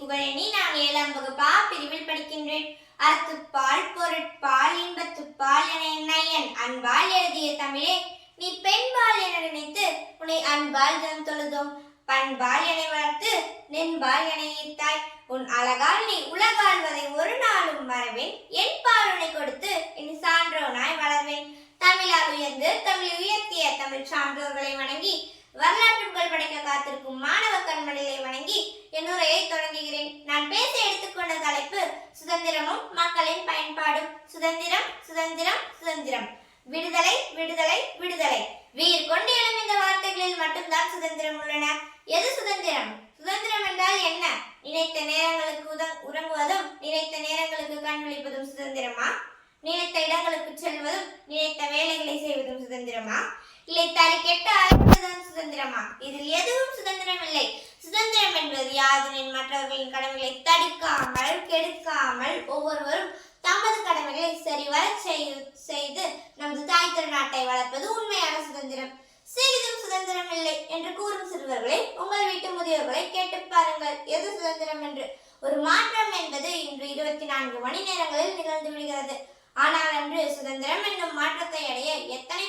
புகழனி நான் ஏழாம் வகுப்பா பிரிவில் படிக்கின்றேன். அறத்துப்பால் பொருட்பால் இன்பத்துப்பால் என நயன் அன்பால் எழுதிய தமிழே நீ பெண்பால் என நினைத்து உன்னை அன்பால் தினம் தொழுதும். பண்பால் என வளர்த்து நின்பால் என ஈர்த்தாய். உன் அழகால் நீ உலகாழ்வதை ஒரு நாளும் மறவேன். என் பாலுனை கொடுத்து என் சான்றோனாய் வளர்வேன். தமிழால் உயர்ந்து தமிழ் உயர்த்திய தமிழ் சான்றோர்களை வணங்கி வரலாற்று புகழ் படைக்க காத்திருக்கும் மாணவ சுதந்திரமும் மக்களின் பயன்பாடும். சுதந்திரம் சுதந்திரம் சுதந்திரம். விடுதலை விடுதலை விடுதலை. வீர் கொண்டு எழும் இந்த வார்த்தைகளில் மட்டும்தான் சுதந்திரம் உள்ளன. எது சுதந்திரம்? சுதந்திரம் என்றால் என்ன? நினைத்த நேரங்களுக்கு உறங்குவதும் நினைத்த நேரங்களுக்கு கண் விழிப்பதும் சுதந்திரமா? நினைத்த இடங்களுக்கு செல்வதும் நினைத்த வேலைகளை செய்வதும் சுதந்திரமா? இல்லை தலை கெட்ட அழைப்பதுதான் சுதந்திரமா? இதில் எதுவும் சுதந்திரம் இல்லை. சுதந்திரம் என்பது யாதனின் மற்றவர்களின் கடமைகளை தடுக்காமல் கெடுக்காமல் ஒவ்வொருவரும் தமது கடமைகளை சரிவர செய்து நமது தாய் திருநாட்டை வளர்ப்பது உண்மையான சுதந்திரம். சிறிதும் சுதந்திரம் இல்லை என்று கூறும் சிறுவர்களே உங்கள் வீட்டு முதியோர்களை கேட்டு பாருங்கள். எது சுதந்திரம் என்று? ஒரு மாற்றம் என்பது இன்று இருபத்தி நான்கு மணி நேரங்களில் நிகழ்ந்து விடுகிறது. ஆனால் அன்று சுதந்திரம் என்னும் மாற்றத்தை அடைய எத்தனை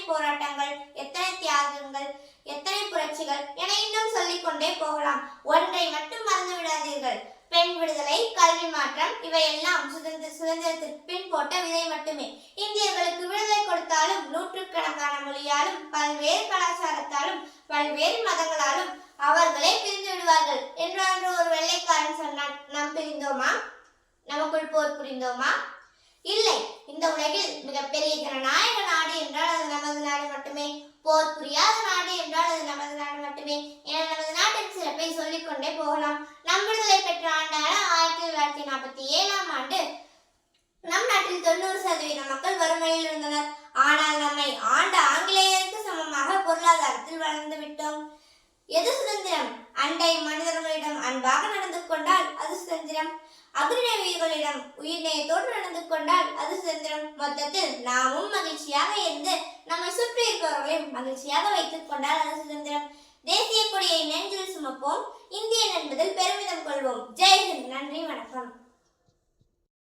போகலாம். ஒன்றை மட்டும் மறந்து விடாதீர்கள். பெண் விடுதலை கல்வி மாற்றம் இவையெல்லாம் சுதந்திர சுதந்திரத்திற்கு பின் போட்ட விதை மட்டுமே. இந்தியர்களுக்கு விடுதலை கொடுத்தாலும் நூற்றுக்கணக்கான மொழியாலும் பல்வேறு கலாச்சாரத்தாலும் பல்வேறு மதங்களாலும் அவர்களே பிரிந்து விடுவார்கள். என்றான்று ஒரு வெள்ளைக்காரன் சொன்னான் நாம் பிரிந்தோமா? நமக்குள் போர் புரிந்தோமா? இல்லை. இந்த உலகில் மிகப்பெரிய ஜனநாயக நாடு என்றால் அது நமது நாடு மட்டுமே. போர் புரியாத நாடு என்றால் அது நமது நாடு மட்டுமே. என நமது கொண்டே போகலாம். நம் விடுதலை பெற்ற ஆண்டான ஆயிரத்தி தொள்ளாயிரத்தி நாற்பத்தி ஏழாம் ஆண்டு நம் நாட்டில் தொண்ணூறு சதவீத மக்கள் வறுமையில் இருந்தனர். ஆனால் நம்மை ஆண்ட ஆங்கிலேயருக்கு சமமாக பொருளாதாரத்தில் வளர்ந்து விட்டோம். எது சுதந்திரம்? அண்டை மனிதர்களிடம் அன்பாக நடந்து கொண்டால் அது சுதந்திரம். அபிநய உயிர்களிடம் நேயத்தோடு நடந்து கொண்டால் அது சுதந்திரம். மொத்தத்தில் நாமும் மகிழ்ச்சியாக இருந்து நம்மை சுற்றி இருப்பவர்களையும் மகிழ்ச்சியாக வைத்துக் கொண்டால் அது சுதந்திரம். தேசிய கொடியை நெஞ்சில் சுமப்போம். இந்த கொள்வோம் ஜெய் ஹிந்த். நன்றி வணக்கம்.